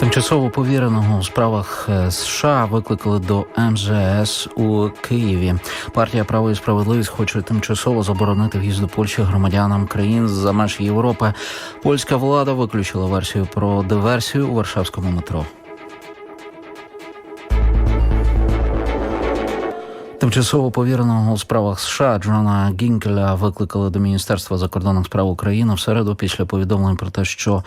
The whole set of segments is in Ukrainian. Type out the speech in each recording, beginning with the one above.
Тимчасово повіреного у справах е, США викликали до МЗС у Києві. Партія право і справедливість хоче тимчасово заборонити в'їзд до Польщі громадянам країн за меж Європи. Польська влада виключила версію про диверсію у Варшавському метро. Тимчасово повіреного у справах США Джона Гінкеля викликали до Міністерства закордонних справ України в середу після повідомлень про те, що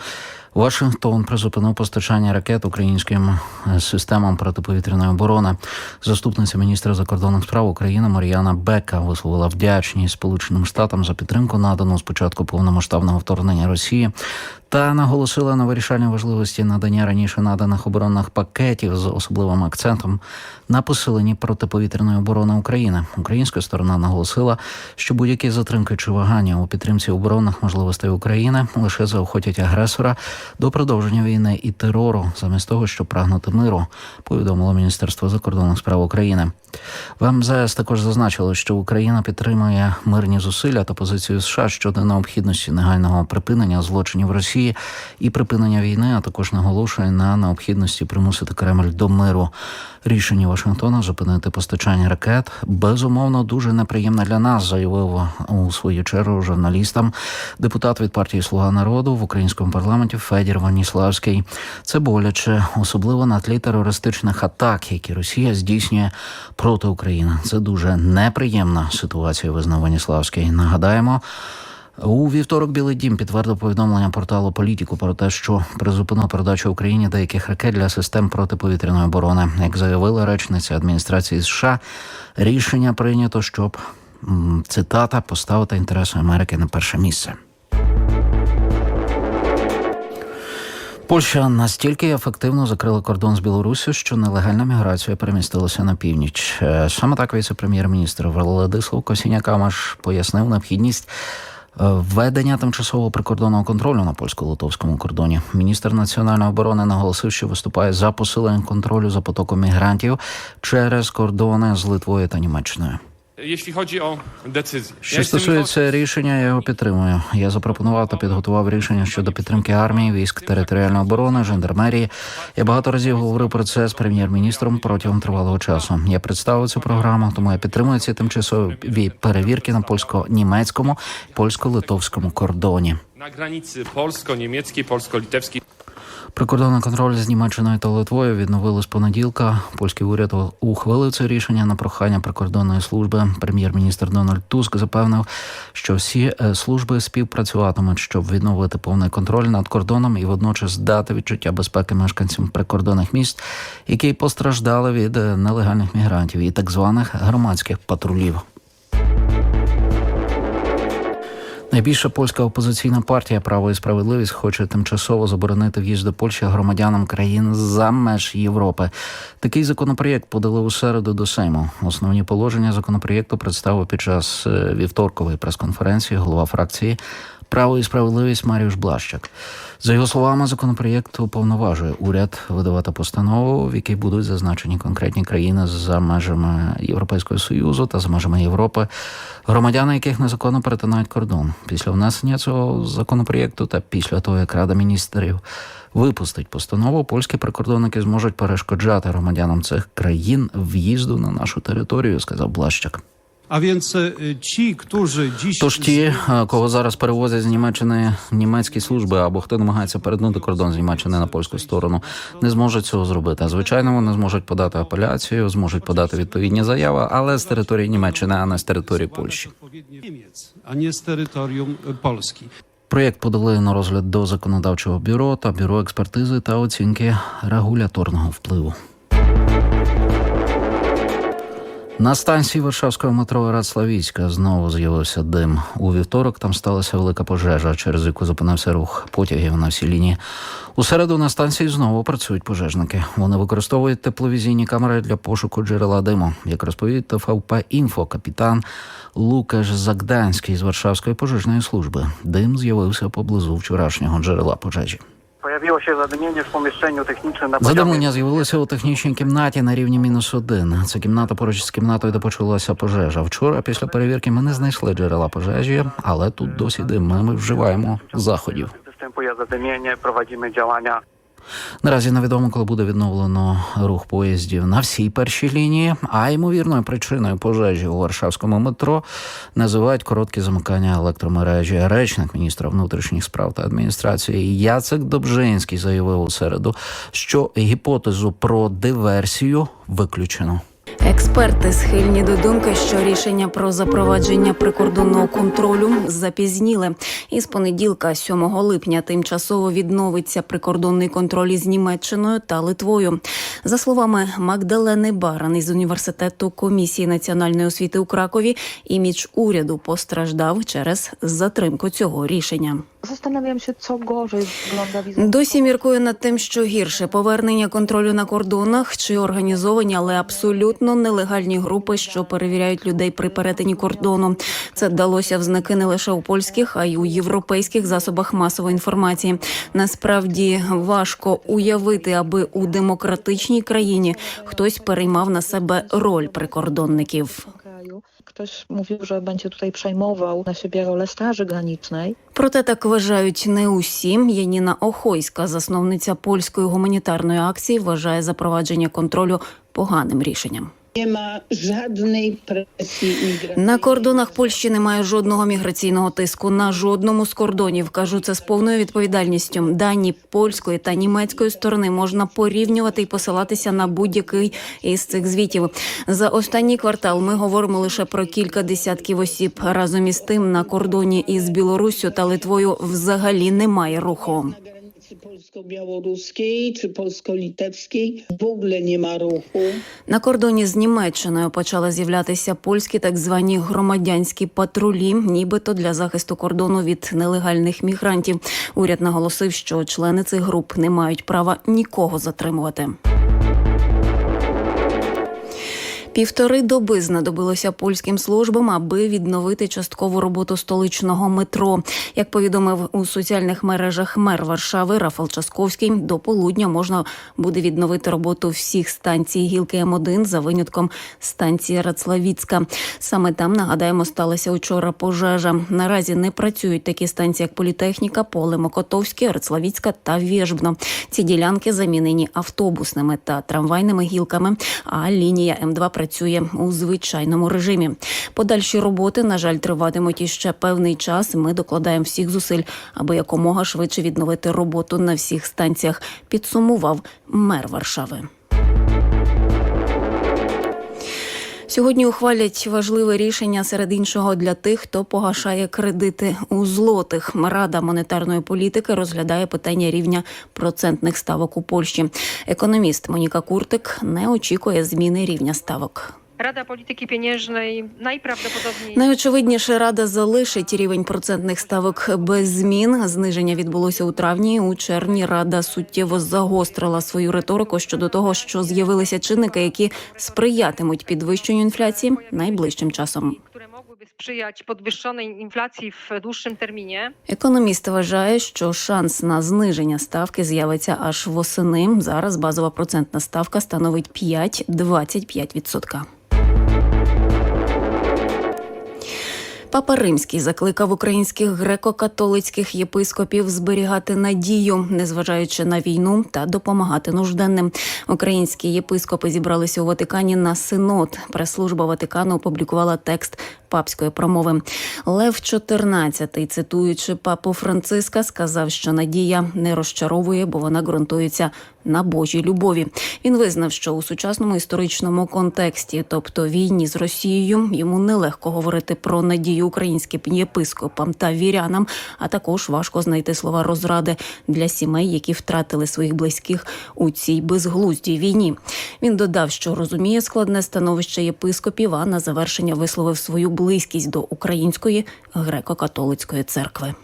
Вашингтон призупинив постачання ракет українським е, системам протиповітряної оборони. Заступниця міністра закордонних справ України Мар'яна Бека висловила вдячність Сполученим Штатам за підтримку, надану з початку повномасштабного вторгнення Росії, та наголосила на вирішальній важливості надання раніше наданих оборонних пакетів з особливим акцентом на посиленні протиповітряної оборони України. Українська сторона наголосила, що будь-які затримки чи вагання у підтримці оборонних можливостей України лише заохотять агресора до продовження війни і терору, замість того, щоб прагнути миру, повідомило Міністерство закордонних справ України. В МЗС також зазначили, що Україна підтримує мирні зусилля та позицію США щодо необхідності негайного припинення злочинів Росії і припинення війни, а також наголошує на необхідності примусити Кремль до миру. Рішення Вашингтона зупинити постачання ракет безумовно дуже неприємне для нас, заявив у свою чергу журналістам депутат від партії Слуга народу в українському парламенті Федір Ваніславський. Це боляче, особливо на тлі терористичних атак, які Росія здійснює проти України. Це дуже неприємна ситуація. Визнав Ваніславський. Нагадаємо. У вівторок Білий Дім підтвердив повідомлення порталу Політіку про те, що призупинив передачу Україні деяких ракет для систем протиповітряної оборони. Як заявила речниця адміністрації США, рішення прийнято, щоб цитата поставити інтереси Америки на перше місце. Польща настільки ефективно закрила кордон з Білоруссю, що нелегальна міграція перемістилася на північ. Е, Саме так віце-прем'єр-міністр Владислав Косіняк-Камаш пояснив необхідність. е, Введення тимчасового прикордонного контролю на польсько-литовському кордоні міністр національної оборони наголосив, що виступає за посилення контролю за потоком мігрантів через кордони з Литвою та Німеччиною. Що стосується рішення, я його підтримую. Я запропонував та підготував рішення щодо підтримки армії, військ територіальної оборони, жандармерії. Я багато разів говорив про це з прем'єр-міністром протягом тривалого часу. Я представив цю програму, тому я підтримую ці тимчасові перевірки на польсько-німецькому, польсько-литовському кордоні. na granicy polsko-niemieckiej, polsko-litewskiej. Прикордонний контроль з Німеччиною та Литвою відновили з понеділка. Польський уряд ухвалив це рішення на прохання прикордонної служби. Прем'єр-міністр Дональд Туск запевнив, що всі е, служби співпрацюватимуть, щоб відновити повний контроль над кордоном і водночас дати відчуття безпеки мешканцям прикордонних міст, які постраждали від е, нелегальних мігрантів і так званих громадських патрулів. Найбільша польська опозиційна партія Право і справедливість хоче тимчасово заборонити в'їзд до Польщі громадянам країн за меж Європи. Такий законопроєкт подали у середу до Сейму. Основні положення законопроєкту представив під час е, вівторкової прес-конференції голова фракції Право і справедливість Маріуш Блащак. За його словами, законопроєкт уповноважує уряд видавати постанову, в якій будуть зазначені конкретні країни за межами Європейського союзу та за межами Європи, громадяни яких незаконно перетинають кордон. Після внесення цього законопроєкту та після того, як Рада міністрів випустить постанову, польські прикордонники зможуть перешкоджати громадянам цих країн в'їзду на нашу територію, сказав Блащак. A więc y, ci, którzy dziś. Тож ті, е, кого зараз перевозять з Німеччини німецькі служби, або хто намагається перетнути кордон з Німеччини на польську сторону, не зможуть цього зробити. Звичайно, вони зможуть подати апеляцію, зможуть подати відповідні заяви, але з території Німеччини, а не з території Польщі. Niemiec, a nie z terytorium. Проєкт подали на розгляд до законодавчого бюро та бюро експертизи та оцінки регуляторного впливу. На станції Варшавського метро Радславіцька знову з'явився дим. У вівторок там сталася велика пожежа, через яку зупинився рух потягів на всій лінії. У середу на станції знову працюють пожежники. Вони використовують тепловізійні камери для пошуку джерела диму. Як розповів ТФП «Інфо», капітан Лукаш Загданський з Варшавської пожежної служби. Дим з'явився поблизу вчорашнього джерела пожежі. Pojawiło ще задимлення в поміщенні na poziomie Задимлення з'явилося у технічній кімнаті на рівні мінус один. Це кімната поруч з кімнатою, де почалася пожежа. Вчора, після перевірки, ми не знайшли джерела пожежі, але тут досі дим. Ми вживаємо заходів. występuje задимлення, проводимо działania. Наразі невідомо, коли буде відновлено рух поїздів на всій першій лінії. А ймовірною причиною пожежі у Варшавському метро називають короткі замикання електромережі. Речник міністра внутрішніх справ та адміністрації Яцек Добжинський заявив у середу, що гіпотезу про диверсію виключено. Експерти схильні до думки, що рішення про запровадження прикордонного контролю запізніли. Із понеділка, 7 липня, тимчасово відновиться прикордонний контроль із Німеччиною та Литвою. За словами Магдалени Баран із університету комісії національної освіти у Кракові, імідж уряду постраждав через затримку цього рішення. Досі міркую над тим, що гірше повернення контролю на кордонах чи організовані, але абсолютно нелегальні групи, що перевіряють людей при перетині кордону. Це вдалося в знаки не лише у польських, а й у європейських засобах масової інформації. Насправді важко уявити, аби у демократичній країні хтось переймав на себе роль прикордонників. Ktoś mówił, że będzie tutaj przejmował na siebie rolę Straży Granicznej. Проте так вважають не усі. Яніна Охойська, засновниця польської гуманітарної акції, вважає запровадження контролю поганим рішенням. На кордонах Польщі немає жодного міграційного тиску на жодному з кордонів. Кажу це з повною відповідальністю. Дані польської та німецької сторони можна порівнювати і посилатися на будь-який із цих звітів. За останній квартал ми говоримо лише про кілька десятків осіб. Разом із тим на кордоні із Білоруссю та Литвою взагалі немає руху. Polsko-białoruskiej czy polsko-litewskiej w ogóle nie ma ruchu. На кордоні з Німеччиною почали з'являтися польські так звані громадянські патрулі, нібито для захисту кордону від нелегальних мігрантів. Уряд наголосив, що члени цих груп не мають права нікого затримувати. Півтори доби знадобилося польським службам, аби відновити часткову роботу столичного метро. Як повідомив у соціальних мережах мер Варшави Рафал Часковський, до полудня можна буде відновити роботу всіх станцій гілки М1 за винятком станції Рацлавіцька. Саме там нагадаємо, сталася учора пожежа. Наразі не працюють такі станції, як Політехніка, Поле Мокотовське, Рацлавіцька та Вєжбно. Ці ділянки замінені автобусними та трамвайними гілками. А лінія М2 працює у звичайному режимі. Подальші роботи, на жаль, триватимуть іще певний час. Ми докладаємо всіх зусиль, аби якомога швидше відновити роботу на всіх станціях. Підсумував мер Варшави. Сьогодні ухвалять важливе рішення серед іншого для тих, хто погашає кредити у злотих. Рада монетарної політики розглядає питання рівня процентних ставок у Польщі. Економіст Моніка Куртик не очікує зміни рівня ставок. Rada Polityki Pieniężnej najprawdopodobniej Найочевидніше рада залишить рівень процентних ставок без змін. Зниження відбулося у травні. У червні рада суттєво загострила свою риторику щодо того, що з'явилися чинники, які сприятимуть підвищенню інфляції найближчим часом. sprzyjać podwyższonej inflacji w dłuższym terminie. Економіст вважає, що шанс на зниження ставки з'явиться аж восени. Зараз базова процентна ставка становить 5-25%. Папа Римський закликав українських греко-католицьких єпископів зберігати надію, незважаючи на війну та допомагати нужденним. Українські єпископи зібралися у Ватикані на синод. Прес-служба Ватикану опублікувала текст папської промови. Лев XIV, цитуючи папу Франциска, сказав, що надія не розчаровує, бо вона ґрунтується на Божій любові. Він визнав, що у сучасному історичному контексті, тобто війні з Росією, йому нелегко говорити про надію українським єпископам та вірянам, а також важко знайти слова розради для сімей, які втратили своїх близьких у цій безглуздій війні. Він додав, що розуміє складне становище єпископів, а на завершення висловив свою близькість до української греко-католицької церкви.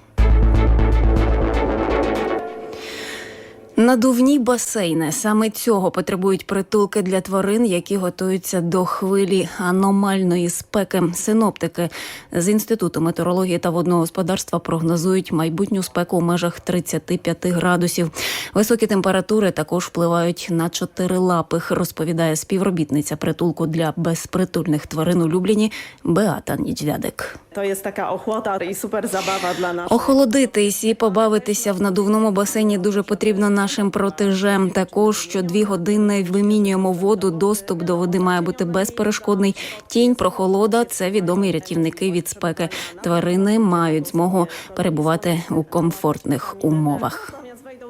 Надувні басейни саме цього потребують притулки для тварин, які готуються до хвилі аномальної спеки. Синоптики з інституту метеорології та водного господарства прогнозують майбутню спеку у межах 35 градусів. Високі температури також впливають на чотирилапих, розповідає співробітниця притулку для безпритульних тварин у Любліні Беата Нічвядик. Jest taka ochłota i super zabawa dla nas. Охолодитись і побавитися в надувному басейні дуже потрібно нашим нашим протежем. Також що дві години вимінюємо воду. Доступ до води має бути безперешкодний. Тінь, прохолода це відомі рятівники від спеки. Тварини мають змогу перебувати у комфортних умовах.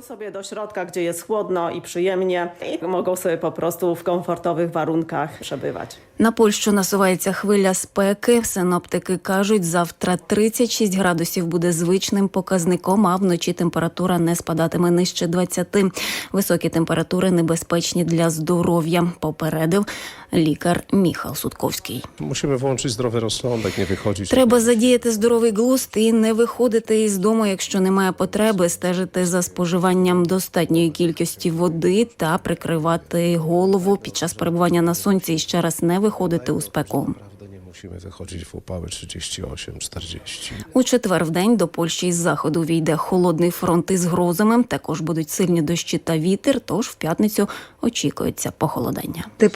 Wejdą sobie do środka, gdzie jest chłodno i przyjemnie i mogą sobie po prostu w komfortowych warunkach przebywać. На Польщу насувається хвиля спеки. Синоптики кажуть, завтра 36 градусів буде звичним показником, а вночі температура не спадатиме нижче 20. Високі температури небезпечні для здоров'я, попередив лікар Міхал Судковський. Musimy włączyć zdrowy rozsądek, nie wychodzić. Треба задіяти здоровий глузд і не виходити із дому, якщо немає потреби, стежити за споживанням достатньої кількості води та прикривати голову під час перебування на сонці і ще раз не виходити у спеку. Мусимо заходити в опави w upały 38-40. У четвер в день до Польщі із заходу війде холодний фронт із грозами. Також будуть сильні дощі та вітер. Тож в п'ятницю очікується похолодання. Ти